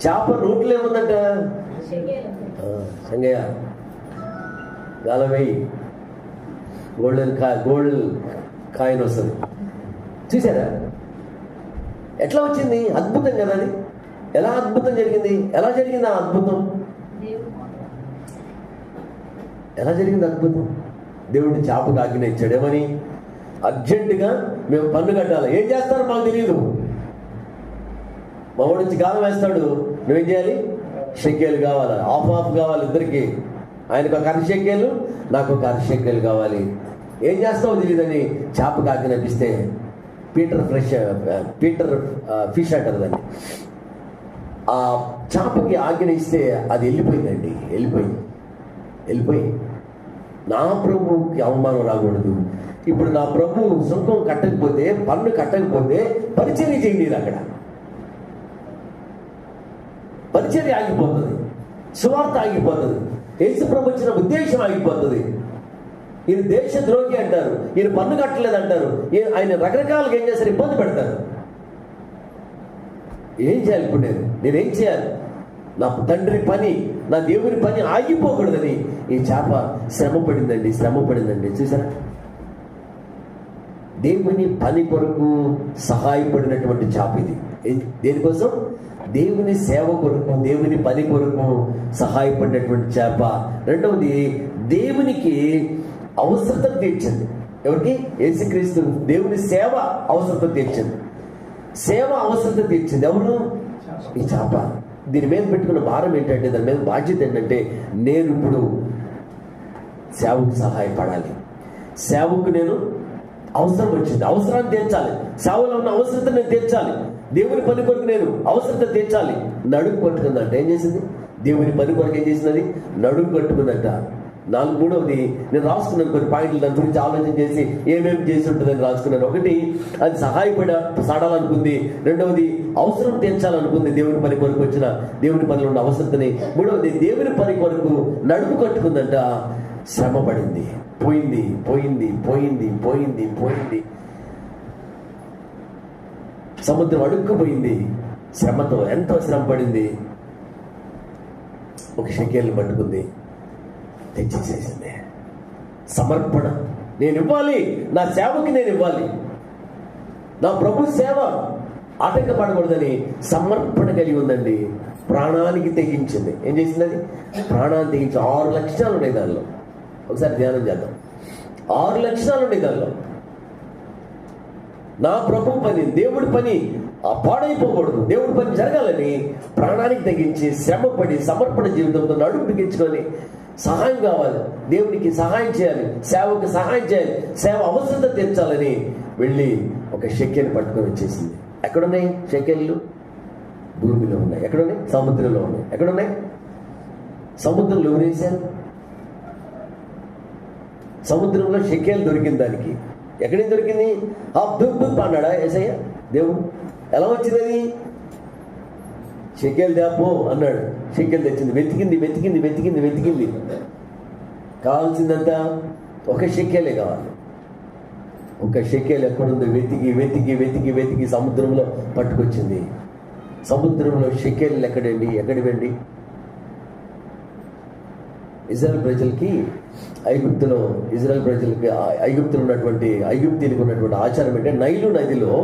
చేప నోట్లో ఏముందంట? సంగయ్య గాలమేయి గోల్డెన్ కా గోల్డ్ కాయిన్ వస్తుంది. చూసారా ఎట్లా వచ్చింది? అద్భుతం కదా అది. ఎలా అద్భుతం జరిగింది? ఎలా జరిగింది ఆ అద్భుతం? ఎలా జరిగింది అద్భుతం? దేవుడు చేపకు ఆజ్ఞ ఇచ్చాడు. ఏమని? అర్జెంటుగా మేము పన్ను కట్టాలి. ఏం చేస్తారో మాకు తెలియదు మా వాడు వచ్చి గాలం వేస్తాడు. నువ్వేం చేయాలి? షెక్కేలు కావాలి. ఆఫ్ ఆఫ్ కావాలి ఇద్దరికి. ఆయనకు ఒక అర నాకు ఒక అర కావాలి. ఏం చేస్తావో తెలియదని చేప కాకి ఇస్తే పీటర్ ఫ్రెష్ పీటర్ ఫిష్ అంటారు దాన్ని. ఆ చేపకి ఆజ్ఞ ఇస్తే అది వెళ్ళిపోయిందండి. వెళ్ళిపోయింది. వెళ్ళిపోయి నా ప్రభువుకి అవమానం రాకూడదు. ఇప్పుడు నా ప్రభు సుంకం కట్టకపోతే పన్ను కట్టకపోతే పరిచర్య చేయండి అక్కడ. పరిచర్య ఆగిపోతుంది. సువార్త ఆగిపోతుంది. యేసు ప్రభు వచ్చిన ఉద్దేశం ఆగిపోతుంది. ఈయన దేశ ద్రోహి అంటారు. ఈయన పన్ను కట్టలేదు అంటారు. ఆయన రకరకాలుగా ఏం చేస్తారు? ఇబ్బంది పెడతారు. ఏం చేయాలి ఇప్పుడు నేను? నేనేం చేయాలి? నా తండ్రి పని నా దేవుని పని ఆగిపోకూడదని ఈ చేప శ్రమ పడిందండి శ్రమ పడిందండి. చూసారా? దేవుని పని కొరకు సహాయపడినటువంటి చేప ఇది. దేనికోసం? దేవుని సేవ కొరకు దేవుని పని కొరకు సహాయపడినటువంటి చేప. రెండవది దేవునికి అవసరత తీర్చింది. ఎవరికి? యేసుక్రీస్తు దేవుని సేవ అవసరత తీర్చింది. సేవ అవసరత తీర్చింది. ఎవరు? ఈ చేప. దీని మీద పెట్టుకున్న భారం ఏంటంటే దాని మీద బాధ్యత ఏంటంటే నేను ఇప్పుడు సేవకు సహాయపడాలి. సేవకు నేను అవసరం వచ్చింది. అవసరాన్ని తీర్చాలి. సేవలో ఉన్న అవసరత నేను తీర్చాలి. దేవుని పని కొరకు నేను అవసరత తీర్చాలి. నడుము కొట్టుకుందంట ఏం చేసింది? దేవుని పని కొరకు ఏం చేసినది నడుము కట్టుకుందంట నాలుగు మూడవది నేను రాసుకున్నాను కొన్ని పాయింట్లు. దాని గురించి ఆలోచన చేసి ఏమేమి చేసి ఉంటుందని రాసుకున్నాను. ఒకటి అది సహాయపడ సాడాలనుకుంది రెండవది అవసరం తీర్చాలనుకుంది దేవుని పని కొరకు వచ్చిన దేవుని పనిలో ఉన్న అవసరతని. మూడవది దేవుని పని కొరకు నడుము కట్టుకుందంట. శ్రమ పడింది పోయింది పోయింది పోయింది పోయింది పోయింది. సముద్రం అడుక్కుపోయింది. శ్రమతో ఎంతో శ్రమ పడింది ఒక షెకేల్ని పట్టుకుంది. తెచ్చేసేసింది సమర్పణ. నేను ఇవ్వాలి. నా సేవకి నేను ఇవ్వాలి. నా ప్రభు సేవ ఆటంకపడకూడదని సమర్పణ కలిగి ఉందండి. ప్రాణానికి తెగించింది. ఏం చేసింది అది? ప్రాణాన్ని తెగించి ఆరు లక్షణాలు ఉన్నాయి దానిలో. ఒకసారి ధ్యానం చేద్దాం. ఆరు లక్షణాలు ఉన్నాయి దానిలో నా ప్రభు పని దేవుడి పని ఆ పాడైపోకూడదు. దేవుడి పని జరగాలని ప్రాణానికి తగ్గించి శ్రమపడి సమర్పణ జీవితంతో నడుపు బిగించుకొని సహాయం కావాలి. దేవునికి సహాయం చేయాలి. సేవకు సహాయం చేయాలి. సేవ అవసరత తీర్చాలని వెళ్ళి ఒక శక్యని పట్టుకొని వచ్చేసింది. ఎక్కడున్నాయి శక్యలు భూమిలో ఉన్నాయి. ఎక్కడున్నాయి? సముద్రంలో ఉన్నాయి. ఎక్కడున్నాయి? సముద్రంలో ఎవరేశారు సముద్రంలో షెకేలు దొరికింది దానికి. ఎక్కడికి దొరికింది? ఆ దుక్ దుక్ అన్నాడా ఏసయ్య? దేవుడు ఎలా వచ్చింది అది? షెకేలు దాపో అన్నాడు. షెకేలు తెచ్చింది. వెతికింది వెతికింది వెతికింది వెతికింది. కావాల్సిందంతా ఒక షెకేలే కావాలి. ఒక షెకేలు ఎక్కడుందో వెతికి వెతికి వెతికి వెతికి సముద్రంలో పట్టుకొచ్చింది. సముద్రంలో షెకేలు ఎక్కడండి? ఎక్కడివండి? ఇజ్రాయల్ ప్రజలకి ఐగుప్తులో ఇజ్రాయల్ ప్రజలకి ఐగుప్తులు ఉన్నటువంటి ఐగుప్తీలకు ఉన్నటువంటి ఆచారం ఏంటంటే నైలు నదిలో